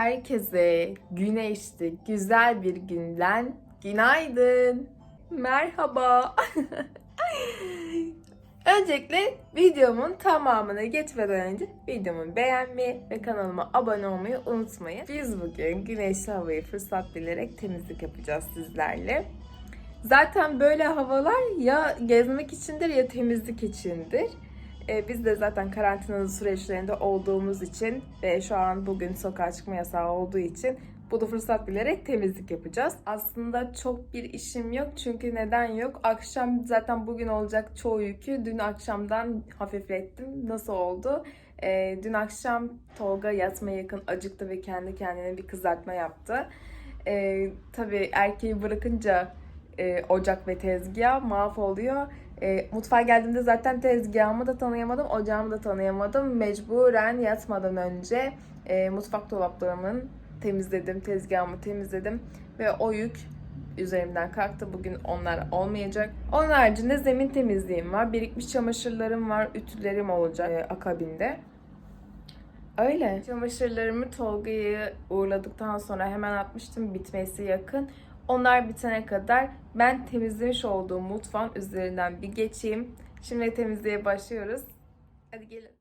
Herkese güneşli, güzel bir günden günaydın. Merhaba. Öncelikle videomun tamamını geçmeden önce videomu beğenmeyi ve kanalıma abone olmayı unutmayın. Biz bugün güneşli havayı fırsat bilerek temizlik yapacağız sizlerle. Zaten böyle havalar ya gezmek içindir ya temizlik içindir. Ee, biz de zaten karantina süreçlerinde olduğumuz için ve şu an bugün sokağa çıkma yasağı olduğu için bu da fırsat bilerek temizlik yapacağız. Aslında çok bir işim yok çünkü neden yok? Akşam zaten bugün olacak çoğu yükü dün akşamdan hafiflettim. Nasıl oldu? Ee, dün akşam Tolga yatmaya yakın acıktı ve kendi kendine bir kızartma yaptı. Ee, tabii erkeği bırakınca e, ocak ve tezgah mahvoluyor. E, mutfağa geldiğimde zaten tezgahımı da tanıyamadım, ocağımı da tanıyamadım. Mecburen yatmadan önce e, mutfak dolaplarımın temizledim, tezgahımı temizledim ve o yük üzerimden kalktı. Bugün onlar olmayacak. Onun haricinde zemin temizliğim var. Birikmiş çamaşırlarım var, ütülerim olacak e, akabinde. Öyle. Çamaşırlarımı Tolga'yı uğurladıktan sonra hemen atmıştım. Bitmesi yakın. Onlar bitene kadar ben temizlemiş olduğum mutfağın üzerinden bir geçeyim. Şimdi temizliğe başlıyoruz. Hadi gelin.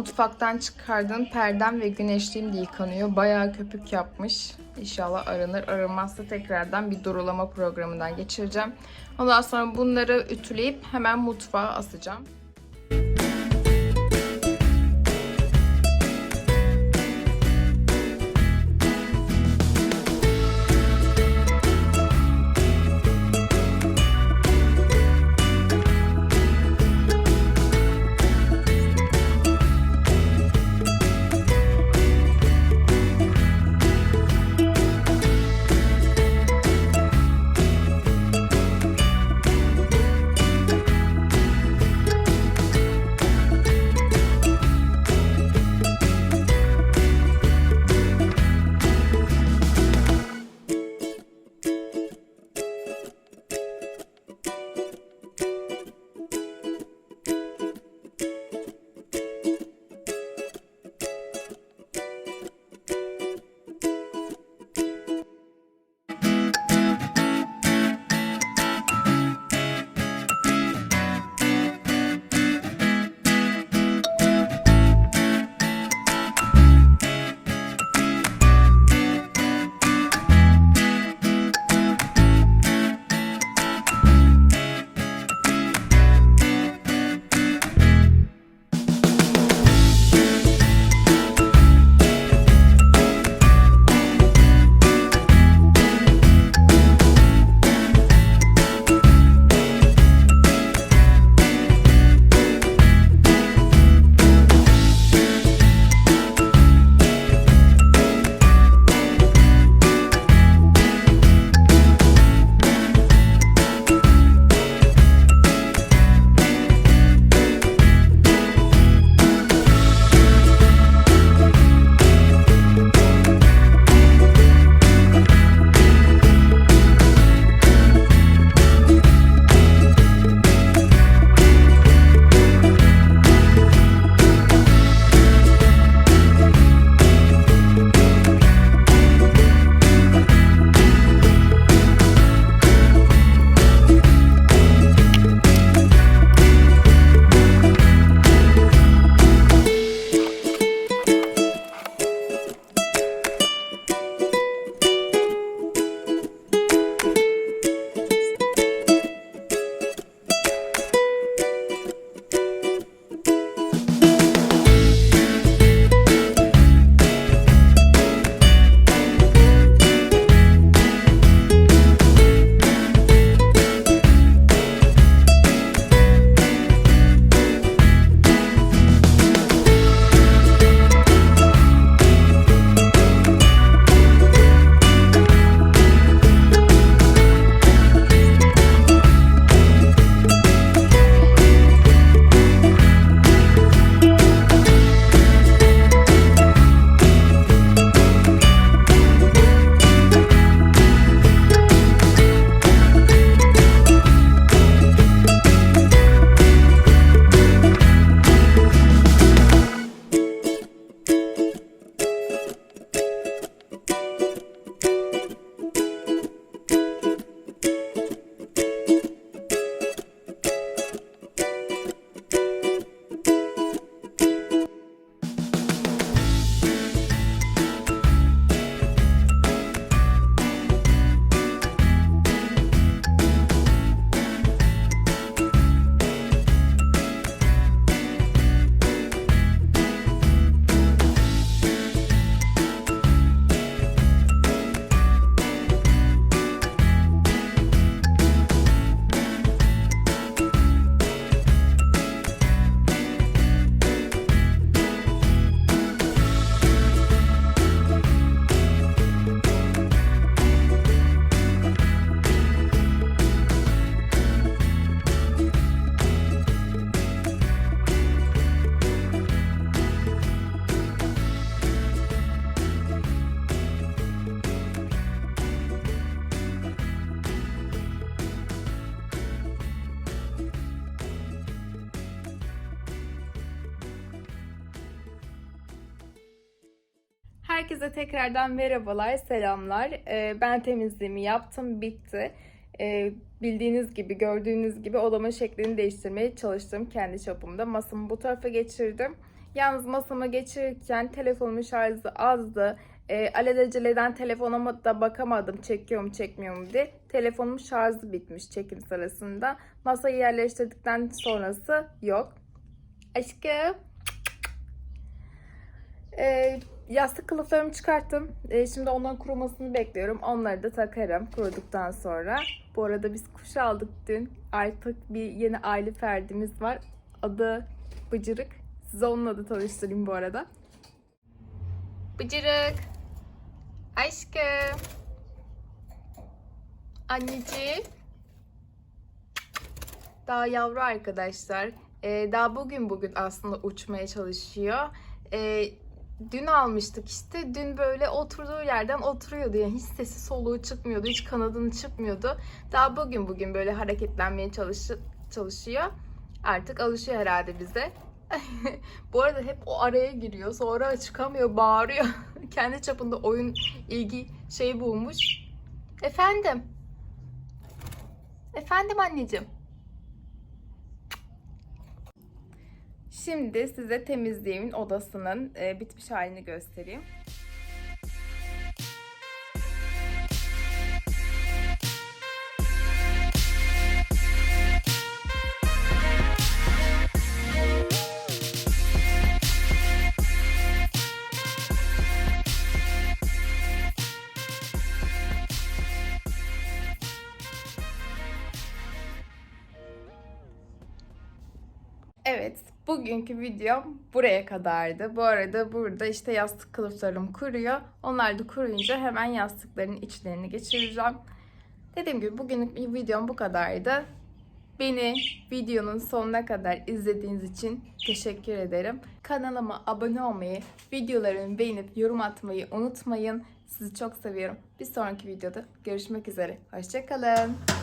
Mutfaktan çıkardığım perdem ve güneşliğim de yıkanıyor. Bayağı köpük yapmış. İnşallah aranır. Aranmazsa tekrardan bir durulama programından geçireceğim. Ondan sonra bunları ütüleyip hemen mutfağa asacağım. Herkese tekrardan merhabalar, selamlar. Ee, ben temizliğimi yaptım, bitti. Ee, bildiğiniz gibi, gördüğünüz gibi odama şeklini değiştirmeye çalıştım kendi çapımda. Masamı bu tarafa geçirdim. Yalnız masama geçirirken telefonumun şarjı azdı. E, alelacele'den telefonuma da bakamadım çekiyor mu çekmiyor mu diye. Telefonumun şarjı bitmiş çekim sırasında. Masayı yerleştirdikten sonrası yok. Aşkım. E, yastık kılıflarımı çıkarttım. E, şimdi onların kurumasını bekliyorum. Onları da takarım kuruduktan sonra. Bu arada biz kuş aldık dün. Artık bir yeni aile ferdimiz var. Adı Bıcırık. Size onunla da tanıştırayım bu arada. Bıcırık. Aşkım. Anneciğim. Daha yavru arkadaşlar. Ee, daha bugün bugün aslında uçmaya çalışıyor. Ee, dün almıştık işte. Dün böyle oturduğu yerden oturuyordu. Yani hiç sesi soluğu çıkmıyordu. Hiç kanadını çıkmıyordu. Daha bugün bugün böyle hareketlenmeye çalış çalışıyor. Artık alışıyor herhalde bize. Bu arada hep o araya giriyor. Sonra çıkamıyor, bağırıyor. Kendi çapında oyun ilgi şeyi bulmuş. Efendim? Efendim anneciğim? Şimdi size temizliğimin odasının e, bitmiş halini göstereyim. Bugünkü videom buraya kadardı. Bu arada burada işte yastık kılıflarım kuruyor. Onlar da kuruyunca hemen yastıkların içlerini geçireceğim. Dediğim gibi bugünlük videom bu kadardı. Beni videonun sonuna kadar izlediğiniz için teşekkür ederim. Kanalıma abone olmayı, videolarımı beğenip yorum atmayı unutmayın. Sizi çok seviyorum. Bir sonraki videoda görüşmek üzere. Hoşçakalın.